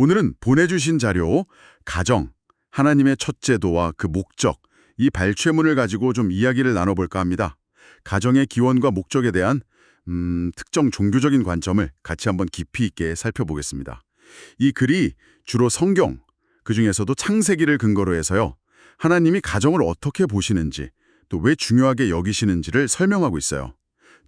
오늘은 보내주신 자료, 가정, 하나님의 첫째도와 그 목적, 이 발췌문을 가지고 좀 이야기를 나눠볼까 합니다. 가정의 기원과 목적에 대한 음, 특정 종교적인 관점을 같이 한번 깊이 있게 살펴보겠습니다. 이 글이 주로 성경, 그 중에서도 창세기를 근거로 해서요. 하나님이 가정을 어떻게 보시는지, 또 왜 중요하게 여기시는지를 설명하고 있어요.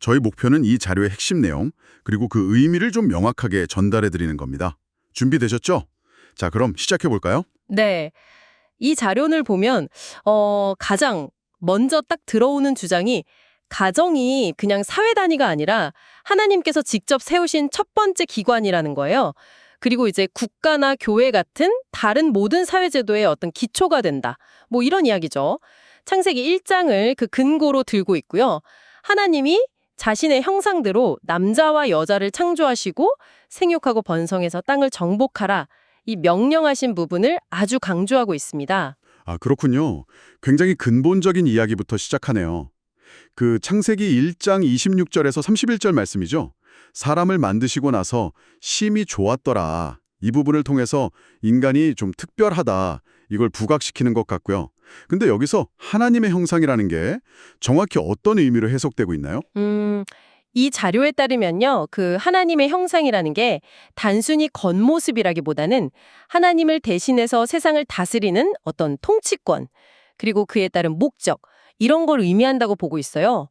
저희 목표는 이 자료의 핵심 내용, 그리고 그 의미를 좀 명확하게 전달해 드리는 겁니다. 준비되셨죠? 자, 그럼 시작해 볼까요? 네. 이 자료를 보면 어, 가장 먼저 딱 들어오는 주장이 가정이 그냥 사회 단위가 아니라 하나님께서 직접 세우신 첫 번째 기관이라는 거예요. 그리고 이제 국가나 교회 같은 다른 모든 사회제도의 어떤 기초가 된다. 뭐 이런 이야기죠. 창세기 1장을 그 근거로 들고 있고요. 하나님이 자신의 형상대로 남자와 여자를 창조하시고 생육하고 번성해서 땅을 정복하라. 이 명령하신 부분을 아주 강조하고 있습니다. 아, 그렇군요. 굉장히 근본적인 이야기부터 시작하네요. 그 창세기 1장 26절에서 31절 말씀이죠. 사람을 만드시고 나서 심히 좋았더라. 이 부분을 통해서 인간이 좀 특별하다. 이걸 부각시키는 것 같고요. 근데 여기서 하나님의 형상이라는 게 정확히 어떤 의미로 해석되고 있나요? 음, 이 자료에 따르면요. 그 하나님의 형상이라는 게 단순히 겉모습이라기보다는 하나님을 대신해서 세상을 다스리는 어떤 통치권, 그리고 그에 따른 목적, 이런 걸 의미한다고 보고 있어요.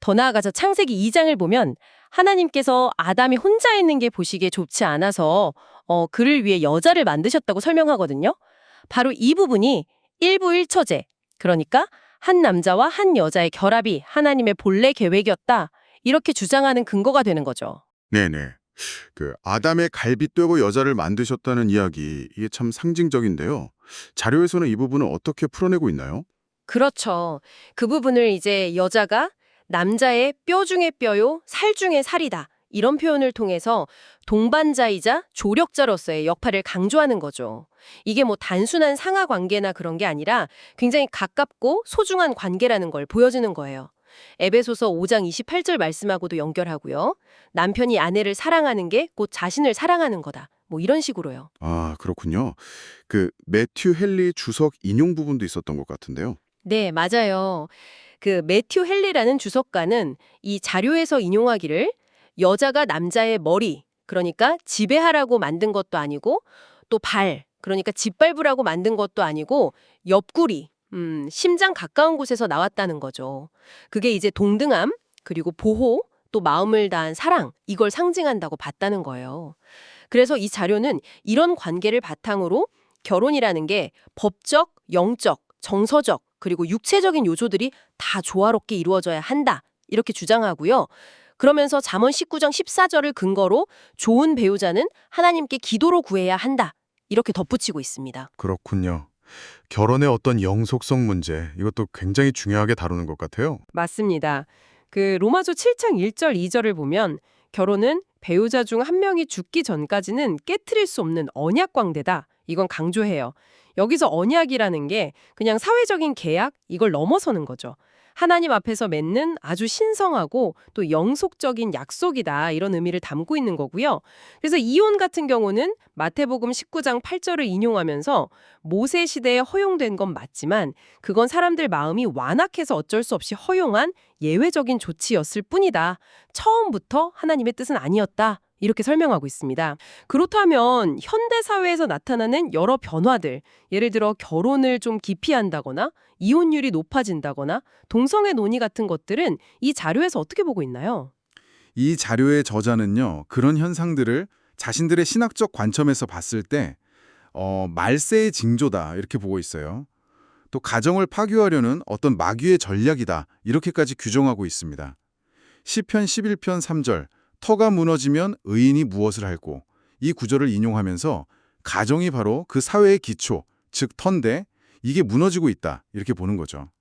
더 나아가서 창세기 2장을 보면 하나님께서 아담이 혼자 있는 게 보시기에 좋지 않아서 어, 그를 위해 여자를 만드셨다고 설명하거든요. 바로 이 부분이 일부 일처제, 그러니까 한 남자와 한 여자의 결합이 하나님의 본래 계획이었다. 이렇게 주장하는 근거가 되는 거죠. 네네. 그 아담의 갈빗되고 여자를 만드셨다는 이야기 이게 참 상징적인데요. 자료에서는 이 부분을 어떻게 풀어내고 있나요? 그렇죠. 그 부분을 이제 여자가 남자의 뼈 중의 뼈요, 살 중의 살이다. 이런 표현을 통해서 동반자이자 조력자로서의 역할을 강조하는 거죠. 이게 뭐 단순한 상하 관계나 그런 게 아니라 굉장히 가깝고 소중한 관계라는 걸 보여주는 거예요. 에베소서 5장 28절 말씀하고도 연결하고요. 남편이 아내를 사랑하는 게 곧 자신을 사랑하는 거다. 뭐 이런 식으로요. 아, 그렇군요. 그 매튜 헨리 주석 인용 부분도 있었던 것 같은데요. 네, 맞아요. 그 매튜 헨리라는 주석가는 이 자료에서 인용하기를 여자가 남자의 머리, 그러니까 지배하라고 만든 것도 아니고 또 발, 그러니까 짓밟으라고 만든 것도 아니고 옆구리, 음, 심장 가까운 곳에서 나왔다는 거죠. 그게 이제 동등함, 그리고 보호, 또 마음을 다한 사랑, 이걸 상징한다고 봤다는 거예요. 그래서 이 자료는 이런 관계를 바탕으로 결혼이라는 게 법적, 영적, 정서적, 그리고 육체적인 요소들이 다 조화롭게 이루어져야 한다. 이렇게 주장하고요. 그러면서 잠언 19장 14절을 근거로 좋은 배우자는 하나님께 기도로 구해야 한다. 이렇게 덧붙이고 있습니다. 그렇군요. 결혼의 어떤 영속성 문제 이것도 굉장히 중요하게 다루는 것 같아요. 맞습니다. 그 로마서 7장 1절 2절을 보면 결혼은 배우자 중 한 명이 죽기 전까지는 깨트릴 수 없는 언약 관계다. 이건 강조해요. 여기서 언약이라는 게 그냥 사회적인 계약 이걸 넘어서는 거죠. 하나님 앞에서 맺는 아주 신성하고 또 영속적인 약속이다 이런 의미를 담고 있는 거고요. 그래서 이혼 같은 경우는 마태복음 19장 8절을 인용하면서 모세 시대에 허용된 건 맞지만 그건 사람들 마음이 완악해서 어쩔 수 없이 허용한 예외적인 조치였을 뿐이다. 처음부터 하나님의 뜻은 아니었다. 이렇게 설명하고 있습니다. 그렇다면 현대 사회에서 나타나는 여러 변화들, 예를 들어 결혼을 좀 기피한다거나 이혼율이 높아진다거나 동성애 논의 같은 것들은 이 자료에서 어떻게 보고 있나요? 이 자료의 저자는요, 그런 현상들을 자신들의 신학적 관점에서 봤을 때, 어, 말세의 징조다, 이렇게 보고 있어요. 또 가정을 파괴하려는 어떤 마귀의 전략이다, 이렇게까지 규정하고 있습니다. 시편 11편 3절, 터가 무너지면 의인이 무엇을 할고, 이 구절을 인용하면서 가정이 바로 그 사회의 기초, 즉 터인데, 이게 무너지고 있다, 이렇게 보는 거죠.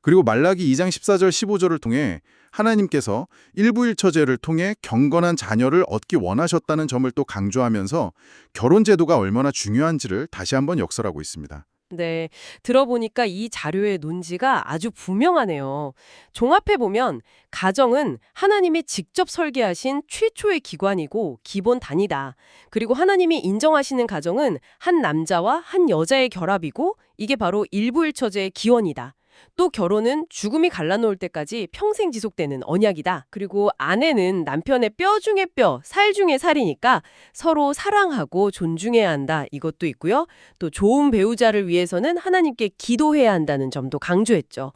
그리고 말라기 2장 14절 15절을 통해 하나님께서 일부일처제를 통해 경건한 자녀를 얻기 원하셨다는 점을 또 강조하면서 결혼 제도가 얼마나 중요한지를 다시 한번 역설하고 있습니다. 네, 들어보니까 이 자료의 논지가 아주 분명하네요. 종합해보면 가정은 하나님이 직접 설계하신 최초의 기관이고 기본 단위다. 그리고 하나님이 인정하시는 가정은 한 남자와 한 여자의 결합이고 이게 바로 일부일처제의 기원이다. 또 결혼은 죽음이 갈라놓을 때까지 평생 지속되는 언약이다. 그리고 아내는 남편의 뼈 중에 뼈, 살 중에 살이니까 서로 사랑하고 존중해야 한다. 이것도 있고요. 또 좋은 배우자를 위해서는 하나님께 기도해야 한다는 점도 강조했죠.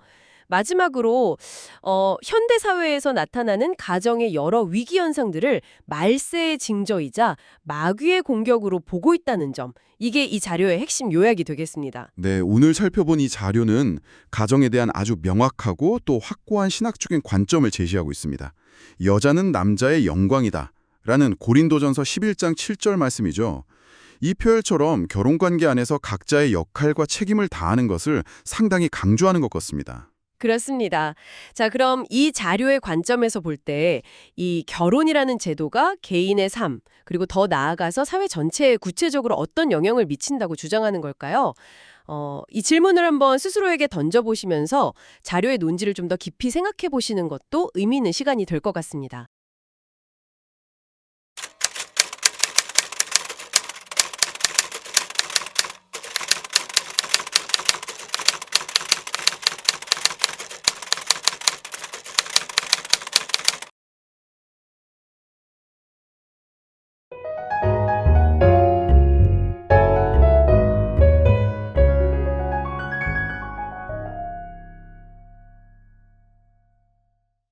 마지막으로 어, 현대 사회에서 나타나는 가정의 여러 위기 현상들을 말세의 징조이자 마귀의 공격으로 보고 있다는 점. 이게 이 자료의 핵심 요약이 되겠습니다. 네, 오늘 살펴본 이 자료는 가정에 대한 아주 명확하고 또 확고한 신학적인 관점을 제시하고 있습니다. 여자는 남자의 영광이다. 라는 고린도전서 11장 7절 말씀이죠. 이 표현처럼 결혼관계 안에서 각자의 역할과 책임을 다하는 것을 상당히 강조하는 것 같습니다. 그렇습니다. 자, 그럼 이 자료의 관점에서 볼 때 이 결혼이라는 제도가 개인의 삶, 그리고 더 나아가서 사회 전체에 구체적으로 어떤 영향을 미친다고 주장하는 걸까요? 어, 이 질문을 한번 스스로에게 던져보시면서 자료의 논지를 좀 더 깊이 생각해 보시는 것도 의미 있는 시간이 될 것 같습니다.